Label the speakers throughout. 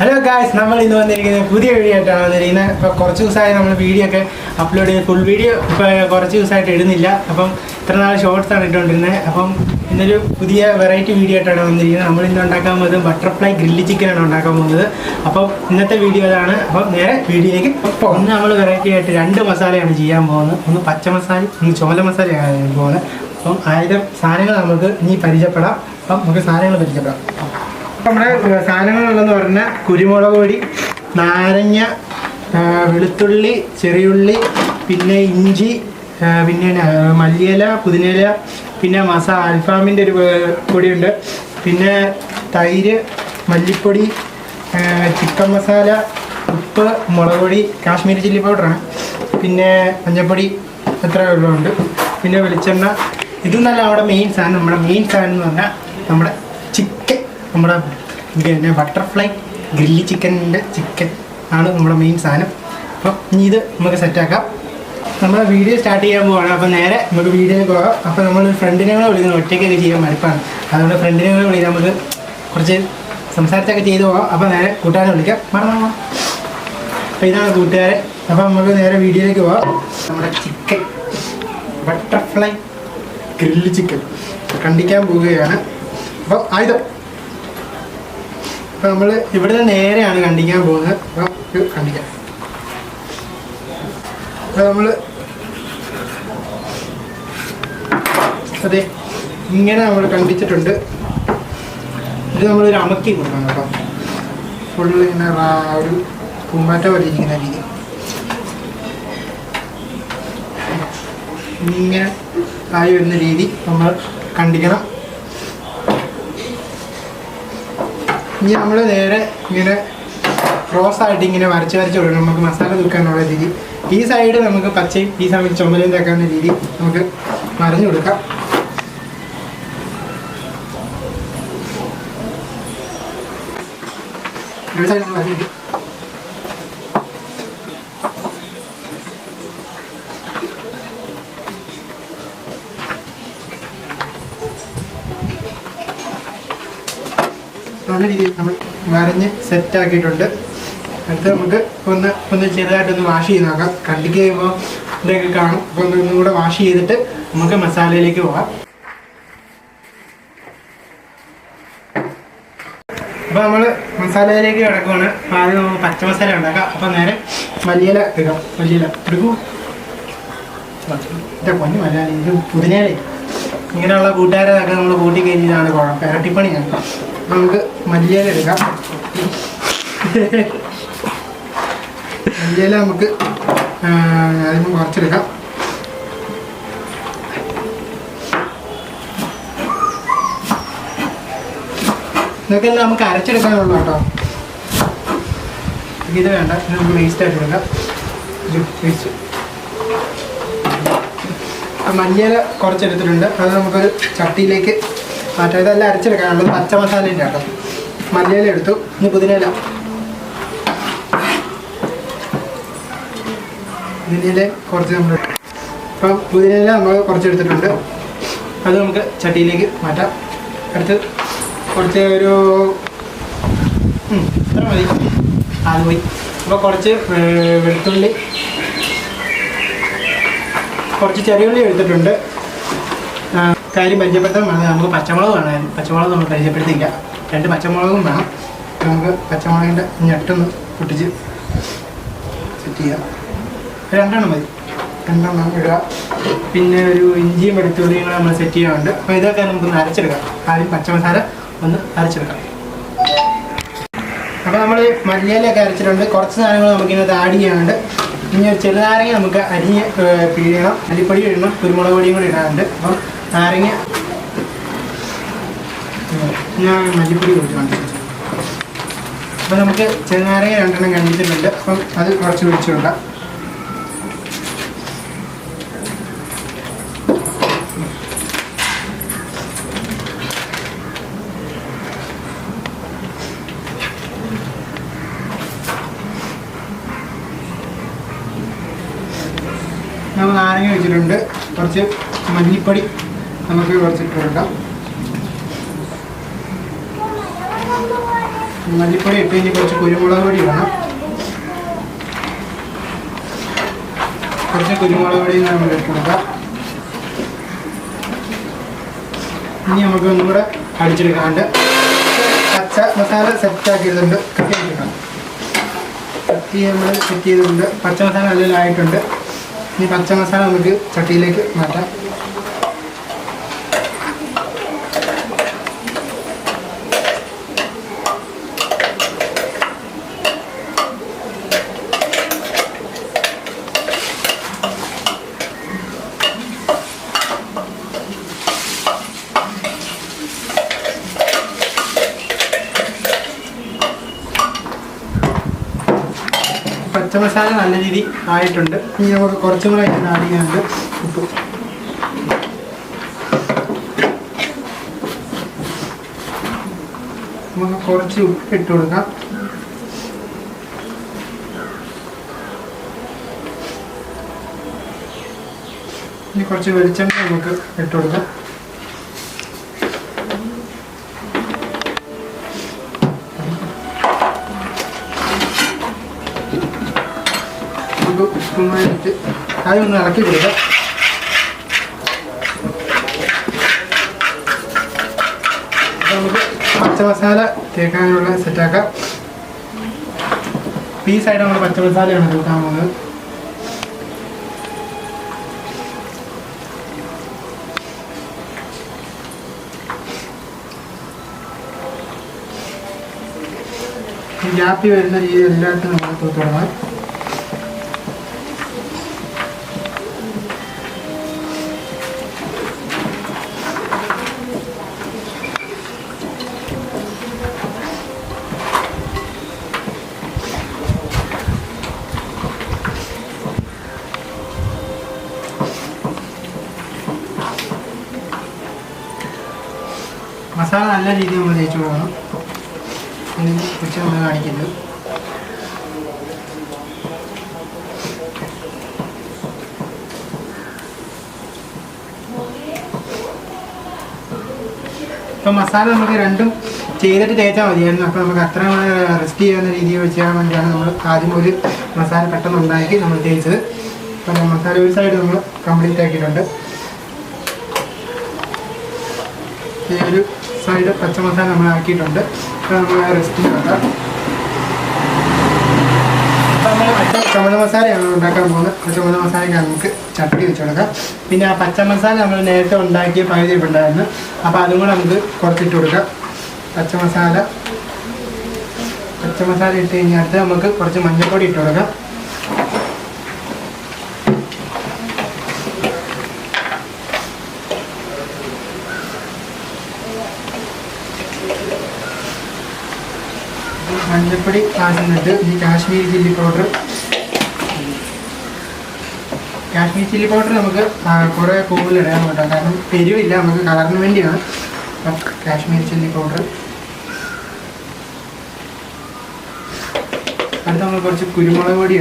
Speaker 1: Hello guys നമ്മൾ ഇന്ന് വന്നിരിക്കുന്നത് പുതിയ വീഡിയോ ആയിട്ടാണ് വന്നിരിക്കുന്നത്. ഇപ്പോൾ കുറച്ച് ദിവസമായി നമ്മൾ വീഡിയോ ഒക്കെ അപ്ലോഡ് ചെയ്ത് ഫുൾ വീഡിയോ ഇപ്പോൾ കുറച്ച് ദിവസമായിട്ട് ഇടുന്നില്ല. അപ്പം ഇത്ര നാൾ ഷോർട്സ് ആണ് ഇട്ടുകൊണ്ടിരുന്നത്. അപ്പം ഇന്നൊരു പുതിയ വെറൈറ്റി വീഡിയോ ആയിട്ടാണ് വന്നിരിക്കുന്നത്. നമ്മൾ ഇന്ന് ഉണ്ടാക്കാൻ പോകുന്നത് ബട്ടർഫ്ലൈ ഗ്രില്ലി ചിക്കനാണ് ഉണ്ടാക്കാൻ പോകുന്നത്. അപ്പം ഇന്നത്തെ വീഡിയോ അതാണ് അപ്പം നേരെ വീഡിയോയിലേക്ക് അപ്പോൾ ഒന്ന് നമ്മൾ വെറൈറ്റി ആയിട്ട് രണ്ട് മസാലയാണ് ചെയ്യാൻ പോകുന്നത്. ഒന്ന് പച്ച മസാല ഒന്ന് ചോല മസാലയാണ് പോകുന്നത്. അപ്പം ആയിരം സാധനങ്ങൾ നമുക്ക് ഇനി പരിചയപ്പെടാം. അപ്പം നമുക്ക് സാധനങ്ങൾ പരിചയപ്പെടാം. നമ്മുടെ സാധനങ്ങളുള്ളതെന്ന് പറഞ്ഞാൽ കുരുമുളക് പൊടി നാരങ്ങ വെളുത്തുള്ളി ചെറിയുള്ളി പിന്നെ ഇഞ്ചി പിന്നെ മല്ലിയില പുതിനയില പിന്നെ മസ അൽഫാമിന്റെ ഒരു പൊടിയുണ്ട്. പിന്നെ തൈര് മല്ലിപ്പൊടി ചിക്കൻ മസാല ഉപ്പ് മുളക് പൊടി കാശ്മീരി ചില്ലി പൗഡറാണ്. പിന്നെ മഞ്ഞൾപ്പൊടി എത്ര വെള്ളമുണ്ട് പിന്നെ വെളിച്ചെണ്ണ. ഇതൊന്നല്ല നമ്മുടെ മെയിൻ സാധനം നമ്മുടെ മെയിൻ സാധനം എന്ന് പറഞ്ഞാൽ നമ്മുടെ ചിക്കൻ നമ്മുടെ പിന്നെ ബട്ടർഫ്ലൈ ഗ്രില്ലി ചിക്കനിന്റെ ചിക്കൻ ആണ് നമ്മുടെ മെയിൻ സാധനം. അപ്പം ഇനി ഇത് നമുക്ക് സെറ്റാക്കാം നമ്മൾ വീഡിയോ സ്റ്റാർട്ട് ചെയ്യാൻ പോവാണ്. അപ്പോൾ നേരെ നമുക്ക് വീഡിയോയിലേക്ക് പോകാം. അപ്പോൾ നമ്മൾ ഫ്രണ്ടിനെ കൂടെ വിളിക്കുന്നത് ഒറ്റയ്ക്കൊക്കെ ചെയ്യാൻ മടുപ്പാണ്. അതുകൊണ്ട് ഫ്രണ്ടിനെ കൂടെ വിളിക്കാൻ നമുക്ക് കുറച്ച് സംസാരിച്ചൊക്കെ ചെയ്തു പോകാം. അപ്പോൾ നേരെ കൂട്ടുകാരെ വിളിക്കാം. മറന്നു അപ്പോൾ ഇതാണ് കൂട്ടുകാരെ അപ്പോൾ നമുക്ക് നേരെ വീഡിയോയിലേക്ക് പോകാം. നമ്മുടെ ചിക്കൻ ബട്ടർഫ്ലൈ ഗ്രില്ല് ചിക്കൻ കണ്ടിക്കാൻ പോവുകയാണ്. അപ്പോൾ ആയുധം. അപ്പോൾ നമ്മൾ ഇവിടെ നേരെയാണ് കണ്ടിക്കാൻ പോകുന്നത്. അപ്പോൾ ഇത് കണ്ടിക്കാം. അപ്പോൾ നമ്മൾ അതെ ഇങ്ങനെ നമ്മൾ കണ്ടിച്ചിട്ടുണ്ട്. ഇത് നമ്മളൊരു അമക്കി കൊടുക്കണം കേട്ടോ. ഫുള്ള് ഇങ്ങനെ ഒരു പൂമ്പാറ്റ പോലെ ഇരിക്കുന്ന രീതി. ഇങ്ങനെ ആയി വരുന്ന രീതി നമ്മൾ കണ്ടിക്കണം. ഇനി നമ്മൾ നേരെ ഇങ്ങനെ ക്രോസ് ആയിട്ട് ഇങ്ങനെ വരച്ച് വരച്ച് കൊടുക്കണം നമുക്ക് മസാല തൂക്കാനുള്ള രീതി. ഈ സൈഡ് നമുക്ക് പച്ചയും ഈ സമയത്ത് ചുമലും തേക്കാവുന്ന രീതി നമുക്ക് വരഞ്ഞു കൊടുക്കാം. ഒരു സൈഡ് നമ്മൾ നല്ല രീതിയിൽ നമ്മൾ വരഞ്ഞ് സെറ്റ് ആക്കിയിട്ടുണ്ട്. അടുത്ത് നമുക്ക് ഒന്ന് ഒന്ന് ചെറുതായിട്ടൊന്ന് വാഷ് ചെയ്ത് നോക്കാം. കണ്ടിക്ക് കഴിയുമ്പോൾ ഇതൊക്കെ കാണും. അപ്പോൾ ഒന്ന് ഒന്നും കൂടെ വാഷ് ചെയ്തിട്ട് നമുക്ക് മസാലയിലേക്ക് പോകാം. അപ്പോൾ നമ്മൾ മസാലയിലേക്ക് കിടക്കുവാണ്. ആദ്യം നമുക്ക് പച്ചമസാല ഉണ്ടാക്കാം. അപ്പോൾ നേരെ മല്ലിയില എടുക്കാം മല്ലിയില. എടുക്കൂ. പൊന്നു മലയാളി ഇത് പുതിനയിലേ ഇങ്ങനെയുള്ള കൂട്ടുകാരൊക്കെ നമ്മൾ കൂട്ടി കഴിഞ്ഞാണ് കുഴപ്പം. ഇരട്ടിപ്പണിയാണ് നമുക്ക് മല്ലിയില എടുക്കാം. മല്ലിയില നമുക്ക് അതിന് കുറച്ചെടുക്കാം ഇതൊക്കെ നമുക്ക് അരച്ചെടുക്കാനുള്ളൂ കേട്ടോ. ഇത് വേണ്ട. നമുക്ക് വേസ്റ്റ് ആയിട്ട് എടുക്കാം. വെച്ച്. മഞ്ഞൾ കുറച്ചെടുത്തിട്ടുണ്ട്. അത് നമുക്കൊരു ചട്ടിയിലേക്ക് മാറ്റാം. ഇതെല്ലാം അരച്ചെടുക്കാനുള്ളത് പച്ച മസാലയുടെ കേട്ടോ മല്ലിയില എടുത്തു. ഇനി പുതിനയില. പുതിനയില കുറച്ച് നമ്മൾ അപ്പം പുതിനയില നമ്മൾ കുറച്ചെടുത്തിട്ടുണ്ട്. അത് നമുക്ക് ചട്ടിയിലേക്ക് മാറ്റാം. അടുത്ത് കുറച്ച് ഒരു ഇത്ര മതി. അത് പോയി അപ്പോൾ കുറച്ച് വെളുത്തുള്ളി കുറച്ച് ചെറിയുള്ളി എടുത്തിട്ടുണ്ട്. കാര്യം പരിചയപ്പെടുത്താൻ വേണം. നമുക്ക് പച്ചമുളക് വേണം. പച്ചമുളക് നമ്മൾ പരിചയപ്പെടുത്തില്ല രണ്ട് പച്ചമുളകും വേണം. നമുക്ക് പച്ചമുളകിന്റെ ഞെട്ടൊന്ന് പൊട്ടിച്ച് സെറ്റ് ചെയ്യാം. രണ്ടെണ്ണം മതി. രണ്ടെണ്ണം ഇടുക. പിന്നെ ഒരു ഇഞ്ചിയും വെളുത്തുള്ളിയും കൂടെ നമ്മൾ സെറ്റ് ചെയ്യാറുണ്ട് അപ്പോൾ ഇതൊക്കെ നമുക്കൊന്ന് അരച്ചെടുക്കാം. ആദ്യം പച്ചമസാല ഒന്ന് അരച്ചെടുക്കാം. അപ്പോൾ നമ്മൾ മല്ലിയിലൊക്കെ അരച്ചിട്ടുണ്ട്. കുറച്ച് സാധനങ്ങൾ നമുക്കിതിനകത്ത് ആഡ് ചെയ്യാനുണ്ട്. ഇനി ഒരു ചെറുനാരങ്ങ നമുക്ക് അരിഞ്ഞ് പിഴിയണം അരിപ്പൊടി ഇടണം. കുരുമുളക് പൊടിയും കൂടി ഇടാറുണ്ട്. അപ്പം നാരങ്ങ ഞാൻ മല്ലിപ്പൊടി കൊടുക്കുന്നുണ്ട് അപ്പോൾ നമുക്ക് ചെറുനാരങ്ങ രണ്ടെണ്ണം കഴിഞ്ഞിട്ടുണ്ട്. അപ്പം അത് കുറച്ച് ഒഴിച്ചു കൊടുക്കാം നമ്മൾ നാരങ്ങ വെച്ചിട്ടുണ്ട്. കുറച്ച് മഞ്ഞിപ്പൊടി നമുക്ക് കുറച്ച് ഇട്ട് മല്ലിപ്പൊടി ഇട്ട് കഴിഞ്ഞ് കുറച്ച് കുരുമുളക് പൊടി ഇടണം. കുറച്ച് കുരുമുളക് പൊടി നമ്മൾ ഇട്ട് ഇനി നമുക്ക് ഒന്നും കൂടെ അടിച്ചെടുക്കാണ്ട് പച്ച മസാല സെറ്റ് ആക്കിയിട്ടുണ്ട്. കത്തി ചെയ്തിട്ടുണ്ട്. കത്തി നമ്മൾ സെറ്റ് ചെയ്തിട്ടുണ്ട്. പച്ച മസാല നല്ല ഇനി പച്ച മസാല നമുക്ക് ചട്ടിയിലേക്ക് മാറ്റാം. പച്ച മസാല നല്ല രീതി ആയിട്ടുണ്ട്. ഇനി നമുക്ക് കുറച്ചും കൂടെ ഇതിന് ആഡ് ചെയ്യാനുണ്ട് ഉപ്പ്. നമുക്ക് കുറച്ച് ഉപ്പ് ഇട്ട് കൊടുക്കാം. ഇനി കുറച്ച് വെളിച്ചെണ്ണ നമുക്ക് ഇട്ട് കൊടുക്കാം. ഉപ്പുമായിട്ട് ആദ്യം ഒന്ന് ഇളക്കി കൊടുക്കാം. പച്ചമസാല തേക്കാനുള്ള സെറ്റാക്കാം പീസായിട്ട് നമ്മൾ പച്ചമസാലയാണ് കൂട്ടാൻ പോകുന്നത്. ഗ്യാപ്പി വരുന്ന രീതി എല്ലായിടത്തും നമ്മൾ തുടങ്ങാം മസാല നല്ല രീതിയിൽ നമ്മൾ തേച്ച് കൊടുക്കണം. കുറിച്ച് നമ്മൾ കാണിക്കുന്നത്. ഇപ്പം മസാല നമുക്ക് രണ്ടും ചെയ്തിട്ട് തേച്ചാൽ മതിയായിരുന്നു. അപ്പോൾ നമുക്ക് അത്ര റെസ്റ്റ് ചെയ്യാവുന്ന രീതിയിൽ വെച്ച് ചെയ്യാൻ വേണ്ടിയാണ് നമ്മൾ ആദ്യം ഒരു മസാല പെട്ടെന്ന് ഉണ്ടാക്കി നമ്മൾ തേച്ചത്. അപ്പം മസാല ഒരു സൈഡ് നമ്മൾ കംപ്ലീറ്റ് ആക്കിയിട്ടുണ്ട്. ഒരു സൈഡ് പച്ചമസാല നമ്മൾ ആക്കിയിട്ടുണ്ട്. നമ്മൾ റെസ്റ്റ് നോക്കാം ചുമന്ന മസാലയാണ് ഉണ്ടാക്കാൻ പോകുന്നത്. ആ ചുമന്ന മസാലയ്ക്ക് നമുക്ക് ചട്ടി വെച്ച് കൊടുക്കാം. പിന്നെ ആ പച്ച മസാല നമ്മൾ നേരത്തെ ഉണ്ടാക്കിയ പകുതി ഉണ്ടായിരുന്നു. അപ്പോൾ അതും കൂടെ നമുക്ക് കുറച്ചിട്ട് കൊടുക്കാം. പച്ച മസാല പച്ച മസാല ഇട്ട് കഴിഞ്ഞാൽ നമുക്ക് കുറച്ച് മഞ്ഞൾപ്പൊടി ഇട്ട് കൊടുക്കാം. മഞ്ഞൾപ്പൊടി ആകുന്നുണ്ട് ഈ Kashmiri chilli powder Kashmir chilli powder നമുക്ക് കുറേ കൂടുതൽ ഇടാൻ കേട്ടോ കാരണം എരിവില്ല നമുക്ക് കളറിന് വേണ്ടിയാണ്. അപ്പം കാശ്മീർ ചില്ലി പൗഡർ അടുത്ത് നമ്മൾ കുറച്ച് കുരുമുളക് പൊടി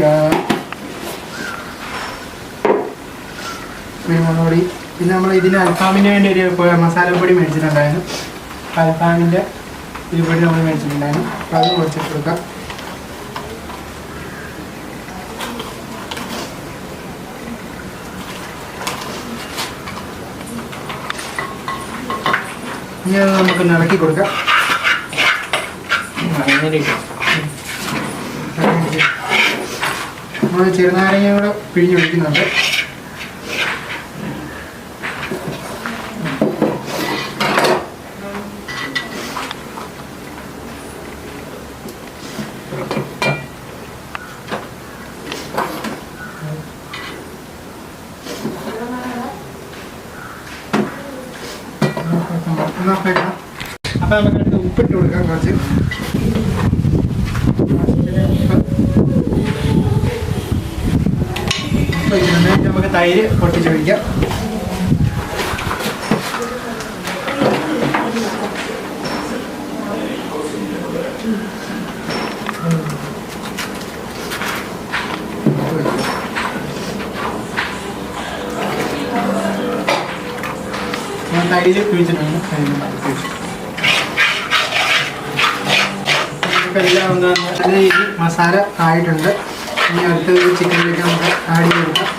Speaker 1: കുരുമുളക് പൊടി. പിന്നെ നമ്മൾ ഇതിന് അൽഫാമിന് വേണ്ടി ഒരു മസാലപ്പൊടി മേടിച്ചിട്ടുണ്ടായിരുന്നു. അൽഫാമിന്റെ ഇരുപടി നമ്മൾ മേടിച്ചിട്ടുണ്ടായിരുന്നു അപ്പം അത് കുറച്ചിട്ട് നമുക്ക് ഇളക്കി കൊടുക്കാം. നമ്മൾ ചെറുനാരങ്ങ കൂടെ പിഴിഞ്ഞൊഴിക്കുന്നുണ്ട് അപ്പൊ നമുക്ക് ഉപ്പിട്ട് കൊടുക്കാം കുറച്ച് നമുക്ക് തൈര് പൊട്ടിച്ചൊഴിക്കാം തൈര് കുഴിച്ചിട്ടുണ്ട് തൈര് കുഴിച്ചു. ഇപ്പം എല്ലാം ഒന്ന് നല്ല രീതിയിൽ മസാല ആയിട്ടുണ്ട്. ഇനി അടുത്ത ചിക്കനിലേക്ക് നമുക്ക് ആഡ് ചെയ്ത് കൊടുക്കാം.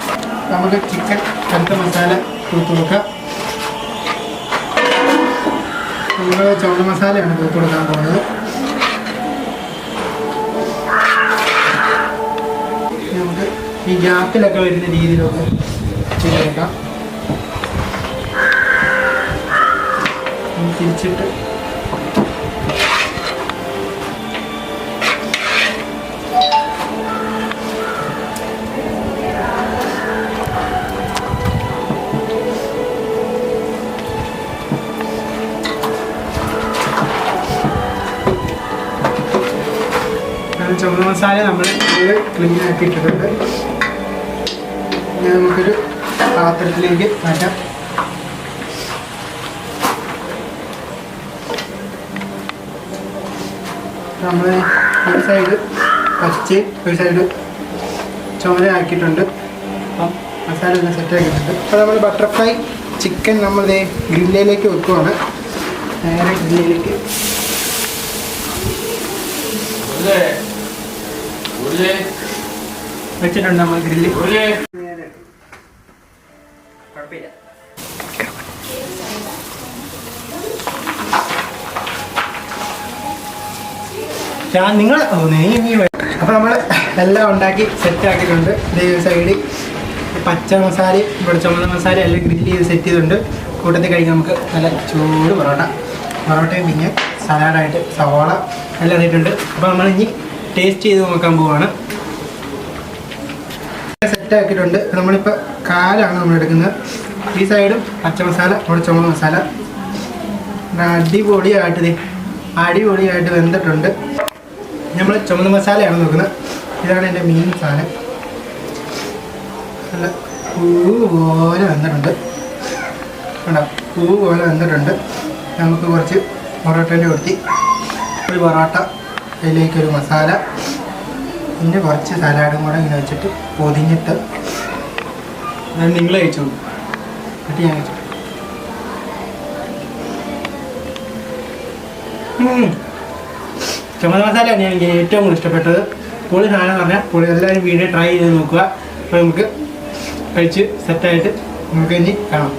Speaker 1: നമുക്ക് ചിക്കൻ അടുത്ത മസാല തൂത്ത് കൊടുക്കാം. നമ്മൾ ചുവന്ന മസാലയാണ് തൂത്ത് കൊടുക്കാൻ പോകുന്നത്. നമുക്ക് ഈ ഗ്യാപ്പിലൊക്കെ വരുന്ന രീതിയിലൊക്കെ ചെയ്തെടുക്കാം തിരിച്ചിട്ട് അങ്ങനെ ചുവന്ന മസാല നമ്മൾ ക്ലീൻ ആക്കി ഇട്ടിട്ടുണ്ട്. ഇനി നമുക്കൊരു പാത്രത്തിലേക്ക് മാറ്റാം. നമ്മൾ ഒരു സൈഡ് പച്ച ഒരു സൈഡ് ചുമല ആക്കിയിട്ടുണ്ട്. അപ്പം മസാല എല്ലാം സെറ്റ് ആക്കിയിട്ടുണ്ട്. അപ്പോൾ നമ്മൾ ബട്ടർഫ്ലൈ ചിക്കൻ നമ്മൾ ഗ്രില്ലിലേക്ക് വെക്കുവാണ്. നേരെ
Speaker 2: ഉരുളേ
Speaker 1: വെച്ചിട്ടുണ്ട് നമ്മൾ ഗ്രില്ല്. ഞാൻ നിങ്ങൾ അപ്പൊ നീ നീ അപ്പോൾ നമ്മൾ എല്ലാം ഉണ്ടാക്കി സെറ്റ് ആക്കിയിട്ടുണ്ട്. സൈഡിൽ സൈഡ് പച്ച മസാലയും ഇവിടെ ചുമന്ന മസാല എല്ലാം ഗ്രില്ല് ചെയ്ത് സെറ്റ് ചെയ്തിട്ടുണ്ട്. കൂട്ടത്തിൽ കഴിക്കാൻ നമുക്ക് നല്ല ചൂട് പൊറോട്ട. പൊറോട്ടയും പിന്നെ സലാഡായിട്ട് സവാള എല്ലാം ഇട്ടിട്ടുണ്ട്. അപ്പോൾ നമ്മൾ ഇനി ടേസ്റ്റ് ചെയ്ത് നോക്കാൻ പോവാണ്. സെറ്റ് ആക്കിയിട്ടുണ്ട്. നമ്മളിപ്പോൾ കാലാണ് നമ്മൾ എടുക്കുന്നത്. ഈ സൈഡും പച്ചമസാല നമ്മുടെ ചുമ മസാല. അടിപൊളിയായിട്ട് അടിപൊളിയായിട്ട് വെന്തിട്ടുണ്ട്. നമ്മൾ ചുമന്ന മസാലയാണ് നോക്കുന്നത്. ഇതാണ് എന്റെ മീൻ സാധനം. നല്ല പൂ പോലെ വന്നിട്ടുണ്ട് കണ്ടോ? പൂ പോലെ വന്നിട്ടുണ്ട് നമുക്ക് കുറച്ച് പൊറോട്ടേന്റെ കൊടുത്തി ഒരു പൊറോട്ട. അതിലേക്കൊരു മസാല പിന്നെ കുറച്ച് സലാഡും കൂടെ ഇങ്ങനെ വെച്ചിട്ട് പൊതിഞ്ഞിട്ട് നിങ്ങൾ കഴിച്ചു? എന്നിട്ട് ഞാൻ കഴിച്ചു. ചുമന്ന മസാലയാണ് എനിക്ക് ഏറ്റവും കൂടുതൽ ഇഷ്ടപ്പെട്ടത്. പുളി സാധനം പറഞ്ഞാൽ പുളി എല്ലാവരും വീഡിയോ ട്രൈ ചെയ്ത് നോക്കുക. അപ്പോൾ നമുക്ക് കഴിച്ച് സെറ്റായിട്ട് നമുക്ക് ഇനി കാണാം.